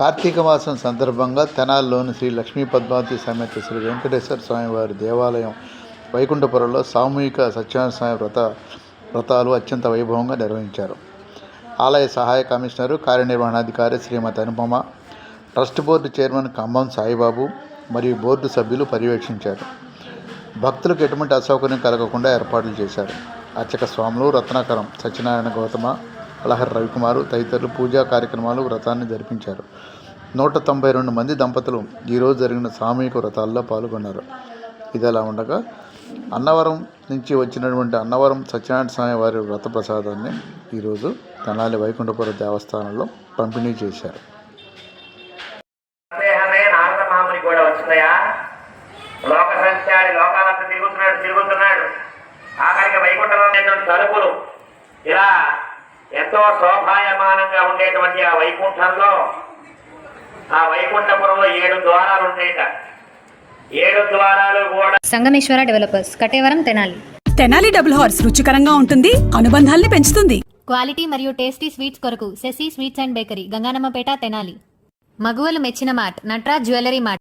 కార్తీక మాసం సందర్భంగా తెనాల్లోని శ్రీ లక్ష్మీ పద్మావతి సమేత శ్రీ వెంకటేశ్వర స్వామి వారి దేవాలయం వైకుంఠపురంలో సామూహిక సత్యనారాయణ స్వామి వ్రత వ్రతాలు అత్యంత వైభవంగా నిర్వహించారు. ఆలయ సహాయ కమిషనరు కార్యనిర్వహణాధికారి Shrimati Anupama trust board chairman Khammam Saibabu మరియు బోర్డు సభ్యులు పర్యవేక్షించారు. భక్తులకు ఎటువంటి అసౌకర్యం కలగకుండా ఏర్పాట్లు చేశారు. అర్చక స్వాములు రత్నాకరం సత్యనారాయణ గౌతమ అలహర్ రవికుమారు తదితరులు పూజా కార్యక్రమాలు వ్రతాన్ని జరిపించారు. నూట తొంభై రెండు మంది దంపతులు ఈరోజు జరిగిన సామూహిక వ్రతాల్లో పాల్గొన్నారు. ఇది ఎలా ఉండగా అన్నవరం నుంచి వచ్చినటువంటి అన్నవరం సత్యనారాయణ స్వామి వారి వ్రత ప్రసాదాన్ని ఈరోజు తెనాలి వైకుంఠపుర దేవస్థానంలో పంపిణీ చేశారు. లోక సంచారి లోకాలంతా తిరుగుతున్నాడు తిరుగుతున్నాడు. ఆఖరికి వైకుంఠంలో తలుపులు ఇలా ఎంతో శోభాయమానంగా ఉండేటువంటి ఆ వైకుంఠంలో ఆ వైకుంఠపురంలో ఏడు ద్వారాలు ఉండేట. ఏడు ద్వారాలు కూడా Sangameswara developers Kataveram Tenali. Tenali double horse రుచికరంగా ఉంటుంది అనుబంధాల్ని పెంచుతుంది. క్వాలిటీ మరియు టేస్టీ స్వీట్స్ కొరకు Sasi sweets and bakery Ganganammapeta Tenali. మగువలు మెచ్చిన మార్ట్ నట్రాజ్ జ్యువెలరీ మార్ట్.